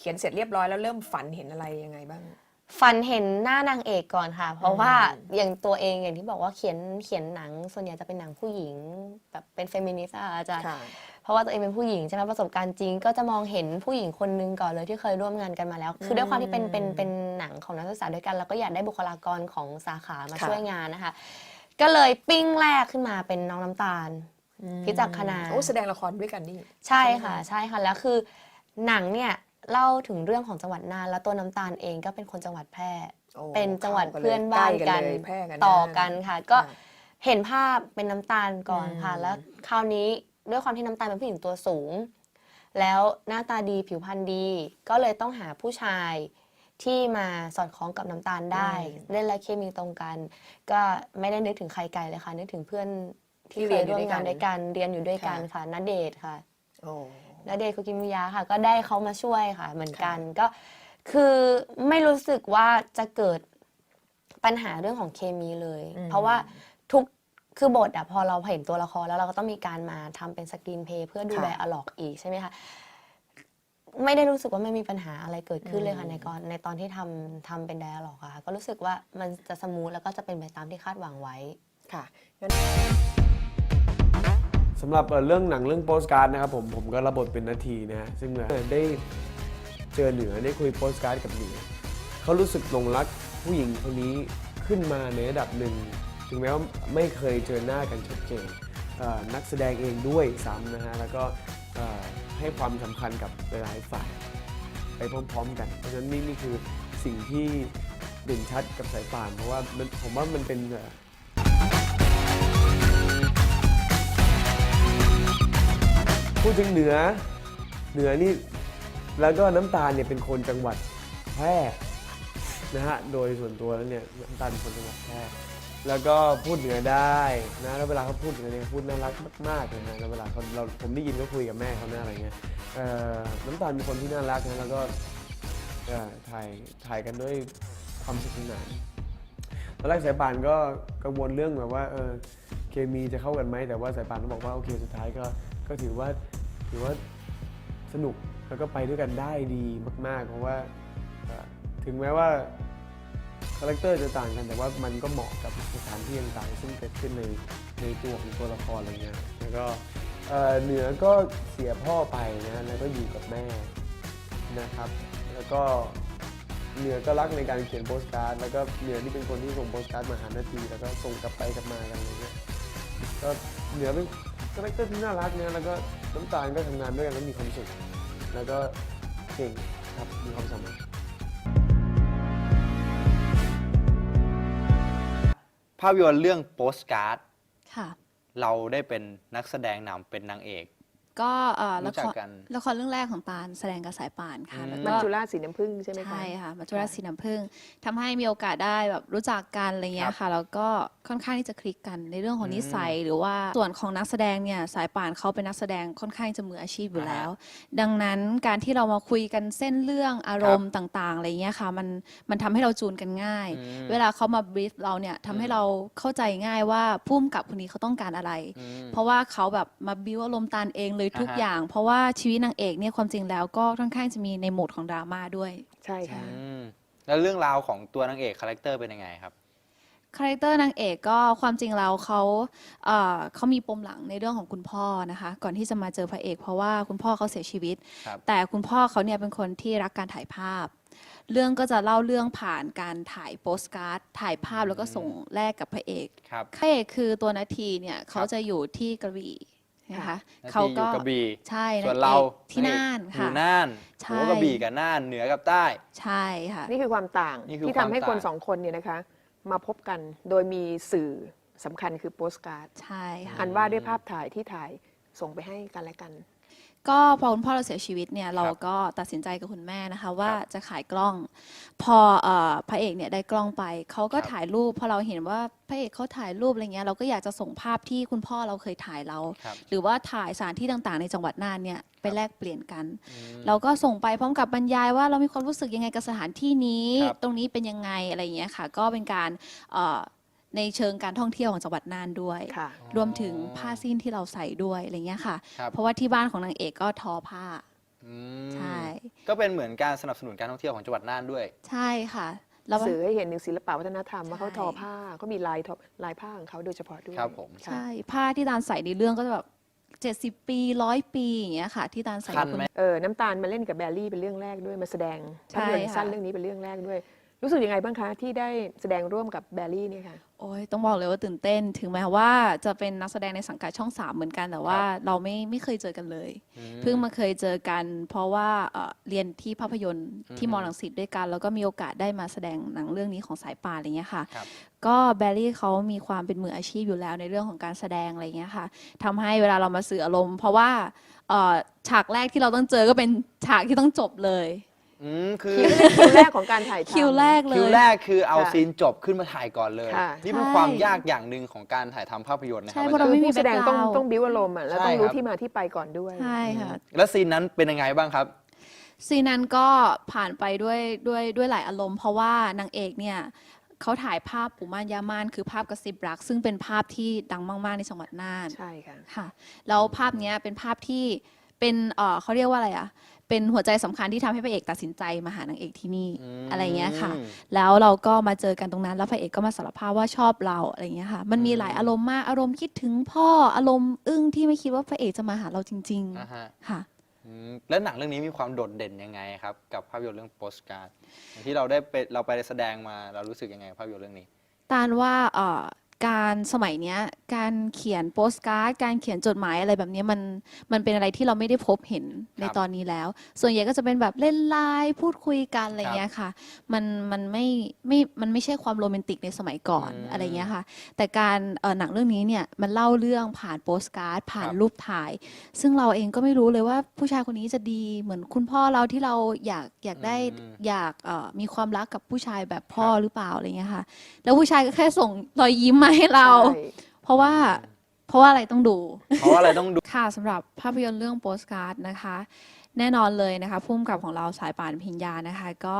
เขียนเสร็จเรียบร้อยแล้วเริ่มฝันเห็นอะไรยังไงบ้าง ฝันเห็นหน้านางเอกก่อนค่ะ เพราะว่าอืมอย่างตัวเองอย่างที่บอกว่าเขียนเขียนหนังส่วนใหญ่จะเป็นหนังผู้หญิงแบบเป็นเฟมินิสต์อะอาจารย์ค่ะเพราะว่าตัวเองเป็นผู้หญิงใช่ไหมประสบการณ์จริง ก็จะมองเห็นผู้หญิงคนนึงก่อนเลยที่เคยร่วมงานกันมาแล้ว คือด้วยความที่เป็นเป็นเป็นหนังของนักศึกษาด้วยกันเราก็อยากได้บุคลากรของสาขามาค่ะช่วยงานนะคะ ก็เลยปิ้งแรกขึ้นมาเป็นน้องน้ำตาลพิจักคณาโอ้แสดงละครด้วยกันนี่ใช่ค่ะ ใช่ค่ะแล้วคือหนังเนี่ย เล่าถึงเรื่องของจังหวัดน่านแล้วตัวน้ำตาลเองก็เป็นคนจังหวัดแพร่ โอ้เป็นจังหวัดข้ลยเพื่อนบ้านใล้กันเลยแพร่กันต่อนะกันค่ะ ก็ค่ะเห็นภาพเป็นน้ำตาลก่อนค่ะ อืม แล้วคราวนี้ด้วยความที่น้ำตาลเป็นผู้หญิงตัวสูง แล้วหน้าตาดีผิวพรรณดี ก็เลยต้องหาผู้ชายที่มาสอดคล้องกับน้ำตาลได้ เล่นและเคมีตรงกัน ก็ไม่ได้นึกถึงใครไกลเลยค่ะ นึกถึงเพื่อนที่เคยร่วมงานด้วยกันเรียนอยู่ด้วยกันค่ะณเดชน์ค่ะ โอ้ ณเดชน์คุกิมิยะค่ะ ก็ได้เขามาช่วยค่ะ เหมือนกันก็คือไม่รู้สึกว่าจะเกิดปัญหาเรื่องของเคมีเลยเพราะว่าทุกคือบทอะพอเราเห็นตัวละครแล้วเราก็ต้องมีการมาทำเป็นสกรีนเพลย์เพื่อดูแลอะล็อกอีกใช่ไหมคะไม่ได้รู้สึกว่าไม่มีปัญหาอะไรเกิดขึ้นเลยค่ะในกอนในตอนที่ทำทำเป็นไดอะล็อกอะค่ะก็รู้สึกว่ามันจะสมูทแล้วก็จะเป็นไปตามที่คาดหวังไว้ ค่ะ สำหรับเรื่องหนังเรื่องโปสการ์ดนะครับผมผมก็รับบทเป็นนาทีนะฮะซึ่งเอ่อได้เจอเหนือได้คุยโปสการ์ดกับเหนือเขารู้สึกหลงรักผู้หญิงคนนี้ขึ้นมาในระดับหนึ่งถึงแม้ว่าไม่เคยเจอหน้ากันชัดเจนนักแสดงเองด้วยซ้ำนะฮะแล้วก็ให้ความสำคัญกับหลายฝ่ายไปพร้อม ๆ กัน เพราะฉะนั้นนี่นี่คือสิ่งที่เด่นชัดกับสายป่าน เพราะว่าผมว่ามันเป็น พูดถึงเหนือ เหนือนี่แล้วก็น้ำตาลเนี่ยเป็นคนจังหวัดแพร่นะฮะโดยส่วนตัวแล้วเนี่ยน้ำตาลเป็นคนจังหวัดแพร่แล้วก็พูดเหนือได้นะแล้วเวลาเขาพูดเหนือเนี่ยพูดน่ารักมากๆเลยนะแล้วเวลาเขาเราผมได้ยินเขาคุยกับแม่เขานะอะไรเงี้ยเอ่อน้ำตาลเป็นคนที่น่ารักนะแล้วก็เอ่อถ่ายถ่ายกันด้วยความสนุกสนานตอนแรกสายป่านก็กังวลเรื่องแบบว่าเออเคมีจะเข้ากันไหมแต่ว่าสายป่านก็บอกว่าโอเคสุดท้ายก็ ก็ถือว่าถือว่าสนุกแล้วก็ไปด้วยกันได้ดีมาก ๆ เพราะว่าถึงแม้ว่าคาแรคเตอร์จะต่างกันแต่ว่ามันก็เหมาะกับสถานที่ต่างๆซึ่งเกิดขึ้นในในตัวของตัวละครอะไรเงี้ยแล้วก็เออเหนือก็เสียพ่อไปนะแล้วก็อยู่กับแม่นะครับ แล้วก็เหนือก็รักในการเขียนโปสการ์ดแล้วก็เหนือที่เป็นคนที่ส่งโปสการ์ดมาหานาทีแล้วก็ส่งกลับไปกลับมากันอะไรเงี้ยก็เหนือเป็น คาแรคเตอร์ที่น่ารักเนี่ยแล้วก็น้ำตาลก็ทำงานด้วยกันแล้วมีความสุข แล้วก็เก่งครับมีความสามารถ ภาพยนตร์เรื่องโปสการ์ดค่ะ เราได้เป็นนักแสดงนำเป็นนางเอก ก็เอ่อรู้ละจัคกรกัน ละครเรื่องแรกของปานแสดงกับสายป่านค่ะอืม แล้วมัก็จจุราชสีน้ำผึ้งใช่ไหมคะ ใช่ค่ะมัจจุราชสีน้ำผึ้งทำให้มีโอกาสได้แบบรู้จักกันอะไรเงี้ยค่ะแล้วก็ค่อนข้างที่จะคลิกกันในเรื่องของนิสัยหรือว่าส่วนของนักแสดงเนี่ยสายป่านเขาเป็นนักแสดงค่อนข้างจะมืออาชีพอยู่แล้ว ดังนั้นการที่เรามาคุยกันเส้นเรื่องอารมณ์ต่างๆอะไรเงี้ยค่ะมันมันทำให้เราจูนกันง่าย อืม เวลาเขามาบรีฟเราเนี่ยทำให้เราเข้าใจง่ายว่าพุ่มกับคนนี้เขาต้องการอะไร อืม เพราะว่าเขาแบบมาบิวอารมณ์ตานเองเลยทุกอ่าฮะ อย่าง เพราะว่าชีวิตนางเอกเนี่ยความจริงแล้วก็ค่อนข้างจะมีในโหมดของดราม่าด้วยใช่ค่ะ อืมแล้วเรื่องราวของตัวนางเอกคาแรคเตอร์เป็นยังไงครับ คาแรคเตอร์นางเอกก็ความจริงแล้วเขาเอ่อเขามีปมหลังในเรื่องของคุณพ่อนะคะ ก่อนที่จะมาเจอพระเอก เพราะว่าคุณพ่อเขาเสียชีวิต ครับ แต่คุณพ่อเขาเนี่ยเป็นคนที่รักการถ่ายภาพ เรื่องก็จะเล่าเรื่องผ่านการถ่ายโปสการ์ดถ่ายภาพแล้วก็ส่งแลกกับพระเอก ครับ พระเอกคือตัวนาทีเนี่ยเขาจะอยู่ที่กระบี่ นะคะนาเขาทีอยู่ก็กระบี่ใช่ส่วนงเราอกที่น่านอค่ะยู่น่านใช่หัวกระบี่กับน่านเหนือกับใต้ ใช่ค่ะนี่คือความต่างนี่คือที่ความทำให้คนต่างสองคนเนี่ยนะคะ มาพบกันโดยมีสื่อสำคัญคือโปสการ์ดใช่ค่ะอันว่าด้วยภาพถ่ายที่ถ่ายส่งไปให้กันและกัน ก็พอคุณพ่อเราเสียชีวิตเนี่ยเราก็ตัดสินใจกับคุณแม่นะคะว่าจะขายกล้อง พอเอ่อพระเอกเนี่ยได้กล้องไปเขาก็ครับถ่ายรูปพอเราเห็นว่าพระเอกเขาถ่ายรูปอะไรเงี้ยเราก็อยากจะส่งภาพที่คุณพ่อเราเคยถ่ายเรา ครับ หรือว่าถ่ายสถานที่ต่างๆ ในจังหวัดน่านเนี่ยไปครับแลกเปลี่ยนกัน อืม เราก็ส่งไปพร้อมกับบรรยายว่าเรามีความรู้สึกยังไงกับสถานที่นี้ ครับตรงนี้เป็นยังไงอะไรอย่างเงี้ยค่ะ ก็เป็นการเอ่อ ในเชิงการท่องเที่ยวของจังหวัดน่านด้วย ค่ะ รวมถึงผ้าสิ้นที่เราใส่ด้วยอะไรเงี้ยค่ะ ครับ เพราะว่าที่บ้านของนางเอกก็ทอผ้าอือืมใช่ ก็เป็นเหมือนการสนับสนุนการท่องเที่ยวของจังหวัดน่านด้วย ใช่ค่ะแล้ว สื่อให้เห็นถึงศิลปะวัฒนธรรมว่าเขาใช่ ทอผ้าเขามีลายทอลายผ้าของเขาโดยเฉพาะด้วยครับผมะใช่ผ้าที่ตาลใส่ในเรื่องก็จะแบบ70 ปีร้อยปีอย่างเงี้ยค่ะ ที่ตาลใส่คันในไหม เออน้ำตาลมาเล่นกับแบลลี่เป็นเรื่องแรกด้วยมาแสดงใช่ภาพยนตร์ค่ะ สั้นเรื่องนี้เป็นเรื่องแรกด้วย รู้สึกยังไงบ้างคะ ที่ได้แสดงร่วมกับแบลลี่เนี่ยค่ะ โอ้ยต้องบอกเลยว่าตื่นเต้น ถึงแม้ว่าจะเป็นนักแสดงในสังกัดช่องสามเหมือนกัน แต่ว่าเราไม่ไม่เคยเจอกันเลยอืมเพิ่งมาเคยเจอกัน เพราะว่าเอ่อเรียนที่ภาพยนตร์ที่อือมฮึอลังสิตด้วยกัน แล้วก็มีโอกาสได้มาแสดงหนังเรื่องนี้ของสายป่านอะไรเงี้ยค่ะ ครับ ก็แบร์รี่เขามีความเป็นมืออาชีพอยู่แล้วในเรื่องของการแสดงอะไรเงี้ยค่ะทำให้เวลาเรามาสื่ออารมณ์ เพราะว่าเอ่อฉากแรกที่เราต้องเจอก็เป็นฉากที่ต้องจบเลย อืมคือคิวแรกของการถ่ายทำ คิวแรกเลคิวย แรกคือเอาค่ะซีนจบขึ้นมาถ่ายก่อนเลย ค่ะ นี่เป็นใช่ ความยากอย่างหนึ่งของการถ่ายทำภาพยนตร์นะคใช่รับเพราะอาเราจารย์ ไม่มีผู้แสดงต้อง background ต้องบิวอารมณ์อะแล้วใช่ต้องรู้ครับที่มาที่ไปก่อนด้วย ใช่ค่ะ แล้วซีนนั้นเป็นยังไงบ้างครับ ซีนนั้นก็ผ่านไปด้วยด้วยด้วยหลายอารมณ์ เพราะว่านางเอกเนี่ยเขาถ่ายภาพปู่ม่านย่าม่านคือภาพกระซิบรัก ซึ่งเป็นภาพที่ดังมาก ๆ ในจังหวัดน่าน ใช่ค่ะ ค่ะแล้วภาพเนี้ยเป็นภาพที่ เป็นเออเขาเรียกว่าอะไรอะเป็นหัวใจสำคัญที่ทำให้พระเอกตัดสินใจมาหานางเอกที่นี่อืม อะไรเงี้ยค่ะ แล้วเราก็มาเจอกันตรงนั้นแล้วพระเอกก็มาสารภาพว่าชอบเราอะไรเงี้ยค่ะ มันมีหลายอารมณ์มากอารมณ์คิดถึงพ่ออารมณ์อึ้งที่ไม่คิดว่าพระเอกจะมาหาเราจริง อ่าฮะๆ ค่ะ อืมแล้วหนังเรื่องนี้มีความโดดเด่นยังไงครับ กับภาพยนตร์เรื่องโปสการ์ดอย่างที่เราได้ไปเราไปแสดงมาเรารู้สึกยังไงกับภาพยนตร์เรื่องนี้ ตาลว่าเอ่อ การสมัยเนี้ย การเขียนโปสการ์ดการเขียนจดหมายอะไรแบบเนี้ยมันมันเป็นอะไรที่เราไม่ได้พบเห็นในครับตอนนี้แล้ว ส่วนใหญ่ก็จะเป็นแบบเล่นไลน์พูดคุยกันอะไรเงี้ยค่ะ มันมันไม่ไม่มันไม่ใช่ความโรแมนติกในสมัยก่อนอืมอะไรเงี้ยค่ะ แต่การเอ่อหนังเรื่องนี้เนี่ยมันเล่าเรื่องผ่านโปสการ์ดผ่านครับ รูปถ่าย ซึ่งเราเองก็ไม่รู้เลยว่าผู้ชายคนนี้จะดีเหมือนคุณพ่อเราที่เราอยากอยากได้อืม อยากเอ่อมีความรักกับผู้ชายแบบพ่อครับ หรือเปล่าอะไรเงี้ยค่ะ แล้วผู้ชายก็แค่ส่งรอยยิ้มมาให้เรา ใช่ เพราะว่าเพราะว่าอะไรต้องดู เพราะว่าอะไรต้องดู ค่ะสำหรับภาพยนตร์เรื่องโปสการ์ดนะคะ แน่นอนเลยนะคะพุ่มกับของเราสายป่านพิญญานะคะ ก็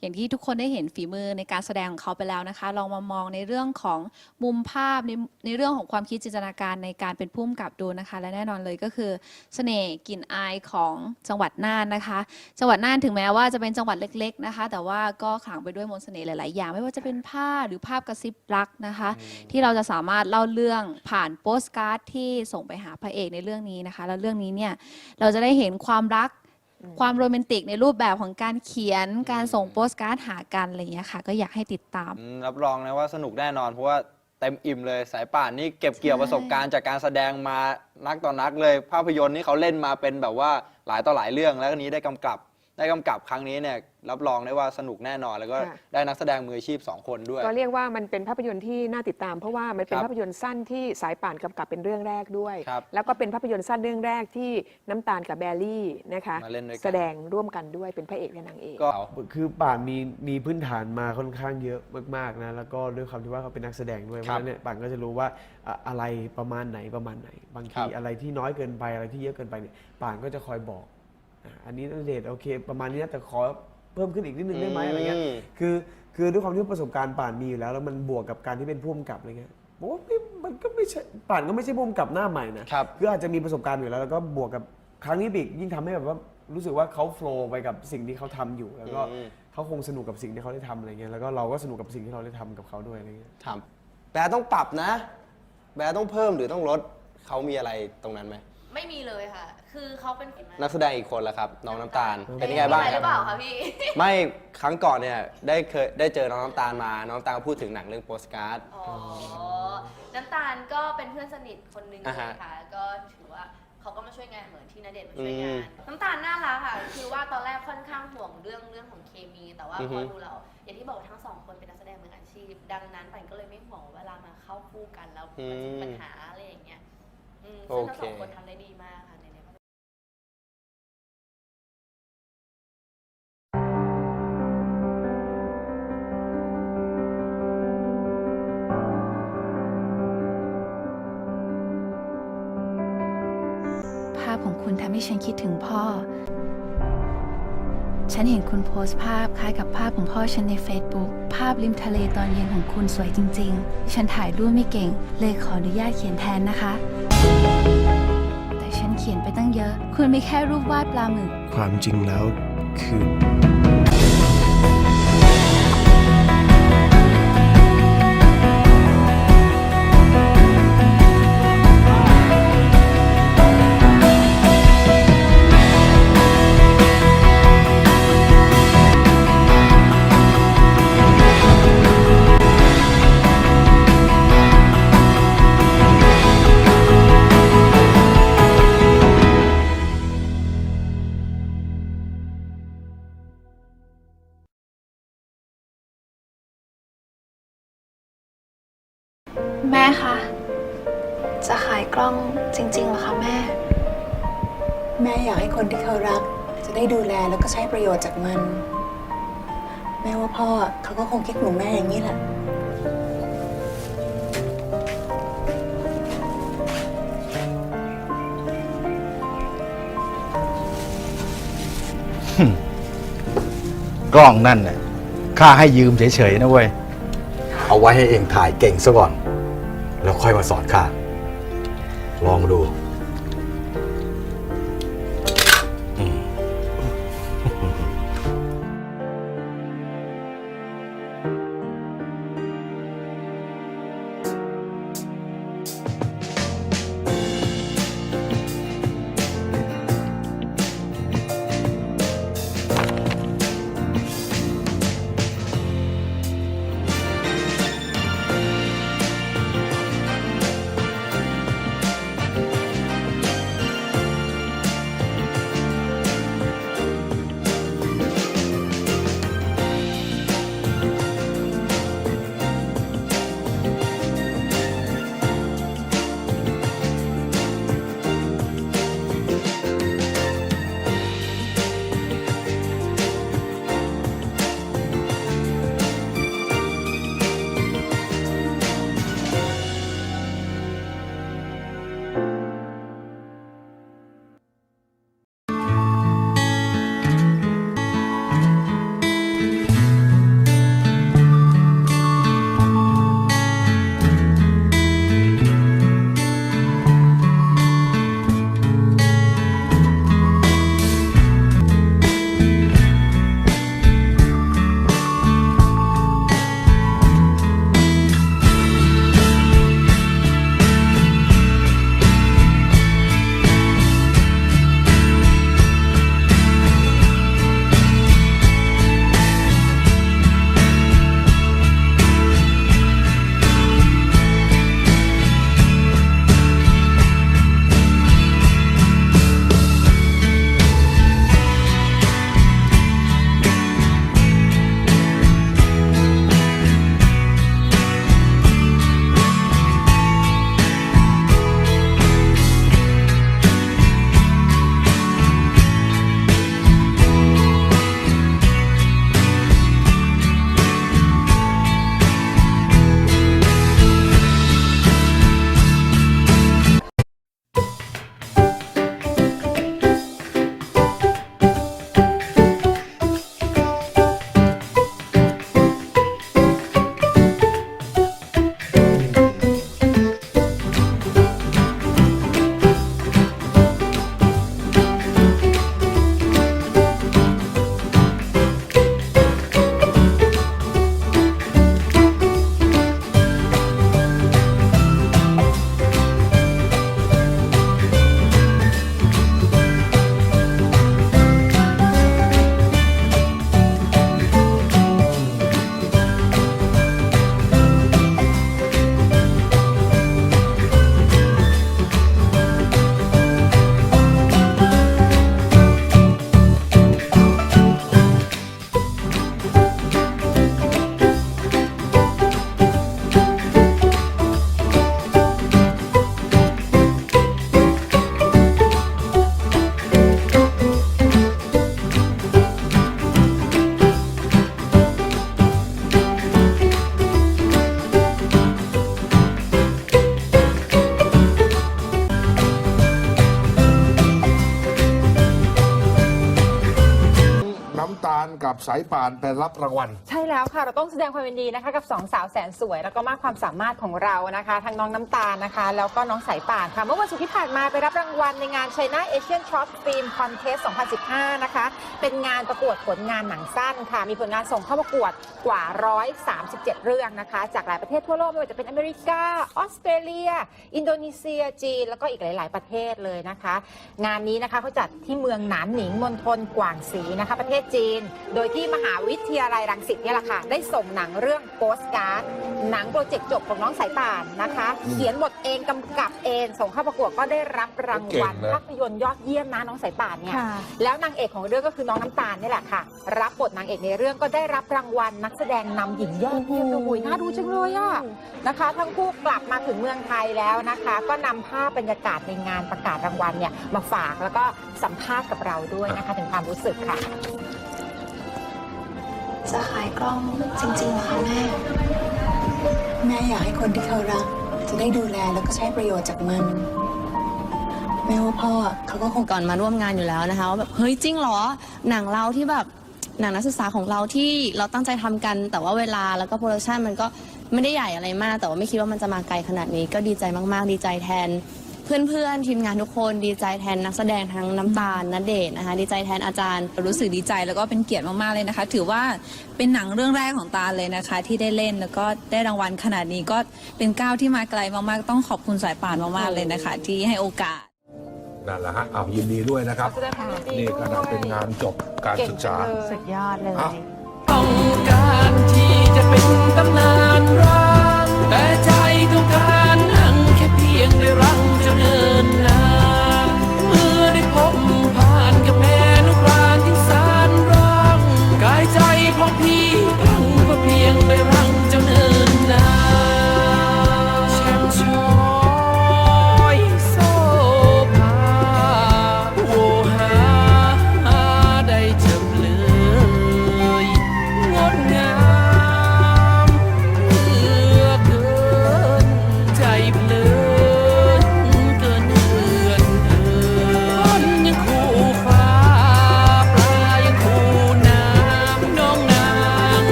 อย่างที่ทุกคนได้เห็นฝีมือในการแสดงของเขาไปแล้วนะคะ ลองมามองในเรื่องของมุมภาพในในเรื่องของความคิดจินตนาการในการเป็นพุ่มกับดูนะคะ และแน่นอนเลยก็คือเสน่ห์กลิ่นอายของจังหวัดน่านนะคะ จังหวัดน่านถึงแม้ว่าจะเป็นจังหวัดเล็ก ๆนะคะ แต่ว่าก็ขลังไปด้วยมนต์เสน่ห์หลาย ๆ อย่าง ไม่ว่าจะเป็นผ้าหรือภาพกระซิบรักนะคะ ที่เราจะสามารถเล่าเรื่องผ่านโปสการ์ดที่ส่งไปหาพระเอกในเรื่องนี้นะคะ แล้วเรื่องนี้เนี่ยเราจะได้เห็นความรัก ความโรแมนติกในรูปแบบของการเขียนการส่งโปสการ์ดหากันอะไรอย่างเงี้ยค่ะ ก็อยากให้ติดตาม อืมรับรองนะว่าสนุกแน่นอน เพราะว่าเต็มอิ่มเลยสายป่านนี่เก็บเกี่ยวใช่ประสบการณ์จากการแสดงมานักต่อนักเลย ภาพยนตร์นี่เขาเล่นมาเป็นแบบว่าหลายต่อหลายเรื่องแล้วก็นี้ได้กำกับ ได้กำกับครั้งนี้เนี่ยรับรองได้ว่าสนุกแน่นอน แล้วก็ค่ะ ได้นักแสดงมืออาชีพ 2 คนด้วย ก็เรียกว่ามันเป็นภาพยนตร์ที่น่าติดตาม เพราะว่ามันเป็นครับภาพยนตร์สั้นที่สายป่านกำกับเป็นเรื่องแรกด้วย ครับแล้วก็เป็นภาพยนตร์สั้นเรื่องแรกที่น้ำตาลกับแบลลี่นะคะมาเล่นด้วยกัน แสดงร่วมกันด้วยเป็นพระเอกและนางเอก ก็ คือป่านมีมีพื้นฐานมาค่อนข้างเยอะมากๆนะแล้วก็ด้วยความที่ว่าเขาเป็นนักแสดงด้วยเพครัราะบฉะนั้นเนี่ยป่านก็จะรู้ว่าอะอะไรประมาณไหนประมาณไหน บางครัทีบอะไรที่น้อยเกินไปอะไรที่เยอะเกินไปเนี่ยป่านก็จะคอยบอก อะอันนี้ณเดชน์โอเค ประมาณนี้นะแต่ขอเพิ่มขึ้นอีกนิดนึงได้ไหมอะไรเงี้ยอืม คือคือด้วยความที่ประสบการณ์ป่านมีอยู่แล้ว แล้วมันบวกกับการที่เป็นผู้กำกับอะไรเงี้ยผมว่าไม่มันก็ไม่ใช่ป่านก็ไม่ใช่ผู้กำกับหน้าใหม่นะ ครับ คืออาจจะมีประสบการณ์อยู่แล้วแล้วก็บวกกับครั้งนี้อีกยิ่งทำให้แบบว่ารู้สึกว่าเขาโฟล์ไปกับสิ่งที่เขาทำอยู่ แล้วก็อืม เขาคงสนุกกับสิ่งที่เขาได้ทำอะไรเงี้ยแล้วก็เราก็สนุกกับสิ่งที่เราได้ทำกับเขาด้วยอะไรเงี้ยทแบร์ต้องปรับนะ แบร์ต้องเพิ่มหรือต้องลดเขามีอะไรตรงนั้นไหม ไม่มีเลยค่ะ คือเขาเป็นฝีมือนักแสดงอีกคนละครับ น้องน้ำตาลเป็นยังไงบ้างหครืรับ อเปล่าคะพี่ ไม่ครั้งก่อนเนี่ยได้เคยได้เจอน้องน้ำตาลมา น้องน้ำตาลก็พูดถึงหนังเรื่องโปสการ์ด อ๋อ น้ำตาลก็เป็นเพื่อนสนิทคนหนึ่งเลอ่ายฮะค่ะก็ถือว่าเขาก็มาช่วยงานเหมือนที่นาเดชน์มาช่วยงาอืนมน้ำตาลน่ารักค่ะ คือว่าตอนแรกค่อนข้างห่วงเรื่องเรื่องของเคมี แต่ว่าอือพฮึ อดูแล้วอย่างที่บอกว่าทั้งสองคนเป็นนักแสดงมืออาชีพ ดังนั้นปันก็เลยไม่ห่วงว่าเวลามาเข้าคู่กันแล้วมันจะมีปัญหาอะไรอย่างเงี้ย อืมซึ่งทั้งสองคนทำได้ดีมากค่ะในในภาพยนตร์ภาพของคุณทำให้ฉันคิดถึงพ่อ ฉันเห็นคุณโพสต์ภาพคล้ายกับภาพของพ่อฉันใน Facebook ภาพริมทะเลตอนเย็นของคุณสวยจริง ๆ ฉันถ่ายรูปไม่เก่ง เลยขออนุญาตเขียนแทนนะคะ แต่ฉันเขียนไปตั้งเยอะ คุณไม่แค่รูปวาดปลาหมึก ความจริงแล้วคือ ใช้ประโยชน์จากมัน แม่ว่าพ่อเขาก็คงคิดเหมือนแม่อย่างนี้แหละ กล้องนั่นน่ะข้าให้ยืมเฉยๆนะเว้ย เอาไว้ให้เองถ่ายเก่งซะก่อน แล้วค่อยมาสอนข้าลองดู สายป่านไปรับรางวัล ใช่แล้วค่ะเราต้องแสดงความยินดีนะคะ กับสองสาวแสนสวย แล้วก็มากความสามารถของเรานะคะทั้งน้องน้ำตาลนะคะ แล้วก็น้องสายป่านค่ะ เมื่อวันศุกร์ที่ผ่านมาไปรับรางวัลในงาน China Asian Short Film Contest 2015 นะคะ เป็นงานประกวดผลงานหนังสั้นค่ะ มีผลงานส่งเข้าประกวดกว่า 137 เรื่องนะคะ จากหลายประเทศทั่วโลกไม่ว่าจะเป็นอเมริกาออสเตรเลีย อินโดนีเซียจีนแล้วก็อีกหลาย ๆ ประเทศเลยนะคะ งานนี้นะคะเขาจัดที่เมืองหนานหนิงมณฑลกวางสีนะคะ ประเทศจีน โดยที่มหาวิทยาลัยรังสิตเนี่ยแหละค่ะ ได้ส่งหนังเรื่องโ s สการ์ดหนังโปรเจกต์จบของน้องสายป่านนะคะ เขียนบทเองกำกับเองส่งเข้าประกวดก็ได้รับรางวัลเก่งนะ ภาพยนตร์ยอดเยี่ยมนะน้องสายป่านเนี่ยแล้วนางเอกของเรื่องก็คือน้องน้ำตาลนี่แหละค่ะ รับบทนางเอกในเรื่องก็ได้รับรางวัลนักแสดงนำหญิงยอดเยี่ยมด้วยน่าดูจังเลยอะนะคะ ทั้งคู่กลับมาถึงเมืองไทยแล้วนะคะ ก็นำภาพบรรยากาศในงานประกาศรางวัลเนี่ยมาฝากแล้วก็สัมภาษณ์กับเราด้วยนะคะถึงความรู้สึกค่ะ จะขายกล้องจริงๆเหรอคะแม่ แม่อยากให้คนที่เขารัก จะได้ดูแลแล้วก็ใช้ประโยชน์จากมัน แม่ว่าพ่อเขาก็คงก่อนมาร่วมงานอยู่แล้วนะคะว่าแบบเฮ้ยจริงเหรอ หนังเราที่แบบหนังนักศึกษาของเราที่เราตั้งใจทำกัน แต่ว่าเวลาแล้วก็โปรดักชันมันก็ไม่ได้ใหญ่อะไรมาก แต่ว่าไม่คิดว่ามันจะมาไกลขนาดนี้ ก็ดีใจมากๆ ดีใจแทน เพื่อนๆทีมงานทุกคนดีใจแทนนักแสดงทั้งน้ำตาลนเดชน์นะคะ ดีใจแทนอาจารย์ รู้สึกดีใจแล้วก็เป็นเกียรติมากๆเลยนะคะ ถือว่าเป็นหนังเรื่องแรกของตาลเลยนะคะ ที่ได้เล่นแล้วก็ได้รางวัลขนาดนี้ก็เป็นก้าวที่มาไกลมากๆ ต้องขอบคุณสายป่านมากๆเลยนะคะ ที่ให้โอกาส นั่นแหละฮะเอายินดีด้วยนะครับแสดงความยินดีนี่ก็นับเป็นงานจบการศึกษา สุดยอดเลย อะ ต้องการที่จะเป็นตำนานรักแต่ใจต้องการนั่งแค่เพี ยงได้รังจนเนินนา